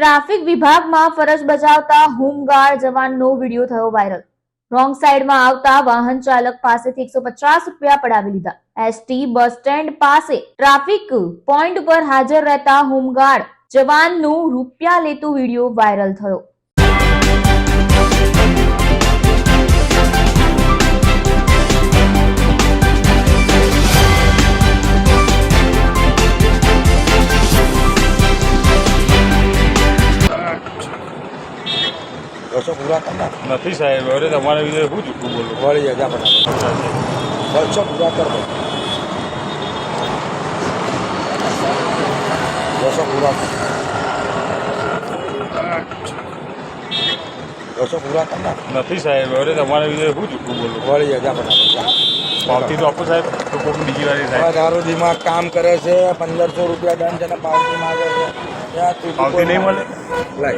Traffic વિભાગમાં ફરજ બજાવતા હોમગાર્ડ જવાનનો વીડિયો થયો વાયરલ. રોંગ સાઈડમાં આવતા વાહન ચાલક પાસેથી એકસો પચાસ રૂપિયા પડાવી લીધા. એસટી બસ સ્ટેન્ડ પાસે ટ્રાફિક પોઈન્ટ પર હાજર રહેતા હોમગાર્ડ જવાનનું રૂપિયા લેતું વીડિયો વાયરલ થયો. બસો પૂરા કરનાર નથી સાહેબ હવે તમારે વિશે શું ચૂકવું બોલું? વળી ફટાફટ બસો પૂરા કર વર્ષો પૂરા વર્ષો પૂરા કરનાર નથી સાહેબ હવે તમારા વિશે શું ચૂકવું બોલું? વળી ફટાફટ પાવતી તો આપો સાહેબ તો કોઈ બીજી વાર સાહેબ તારું દિમાગ કામ કરે છે પંદરસો રૂપિયા દંડ છે પાવતી માગે છે ત્યાં પાવતી નહીં મળે?